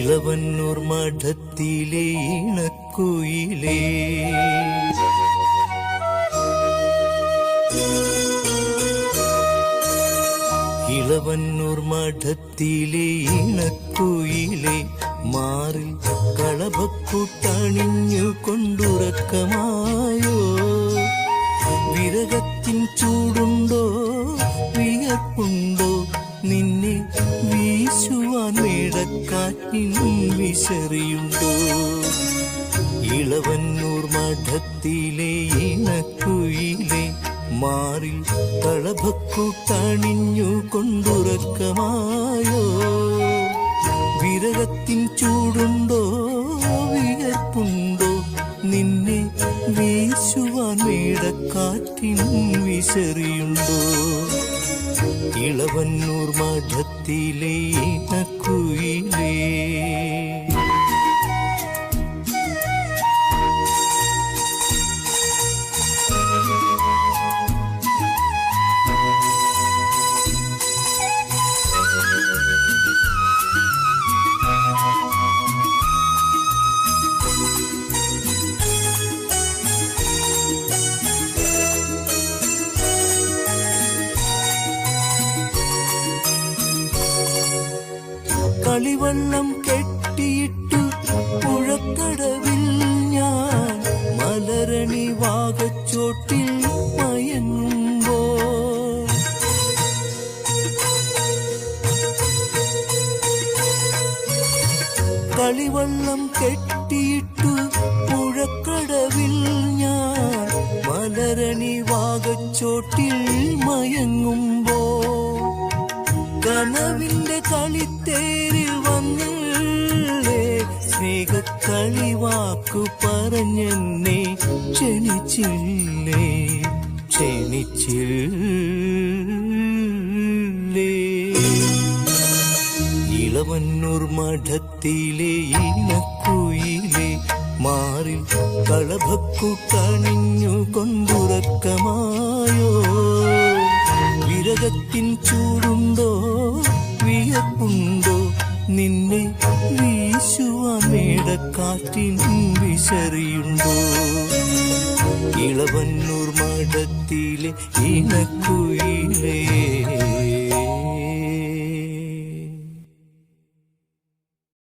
ഇളവന്നൂർ മഠത്തിലെ ഇണക്കുയിലേ. ഇളവന്നൂർ മഠത്തിലെ ഇണക്കുയിലെ മാറിൽ കളഭക്കൂട്ടണിഞ്ഞു കൊണ്ടുറക്കമായോ? വിരകത്തിൻ ചൂടുണ്ടോ വിയർപ്പുണ്ടോ വീശുവാൻ മേടക്കാറ്റിൻ വിശറിയുണ്ടോ? ഇളവന്നൂർ മഠത്തിലെ ഇണക്കുയിലെ മാറിൽ കളഭക്കൂട്ടണിഞ്ഞു കൊണ്ടുറക്കമായോ? വിരകത്തിൻ ചൂടുണ്ടോ? വിയർപ്പുണ്ടോ? നിന്നെ വീശുവാൻ മേടക്കാറ്റിൻ വിശറിയുണ്ടോ? ഇളവന്നൂർ മഠത്തിലെ வழிவண்ணம் கெட்டியிட்டு புழக்கடவில் ஞான் மலரணி வாகச் சோட்டில் மயங்கும்போ களிவண்ணம் கெட்டியிட்டு புழக்கடவில் ஞான் மலரணி வாகச் சோட்டில் കളിത്തേരിൽ വന്നില്ലേ? സ്നേഹക്കളിവാക്കു പറഞ്ഞെന്നെ ക്ഷണിച്ചില്ലേ? ക്ഷണിച്ചില്ലേ? ഇളവന്നൂർ മഠത്തിലെ ഇണക്കുയിലെ മാറിൽ കണിഞ്ഞു കൊണ്ടുറക്കമായോ? വിരകത്തിൻ ചൂടുണ്ടോ മേടക്കാറ്റിൻ വിശറിയുണ്ടോ? ഇളവന്നൂർ മഠത്തിലെ ഇണക്കുയിലേ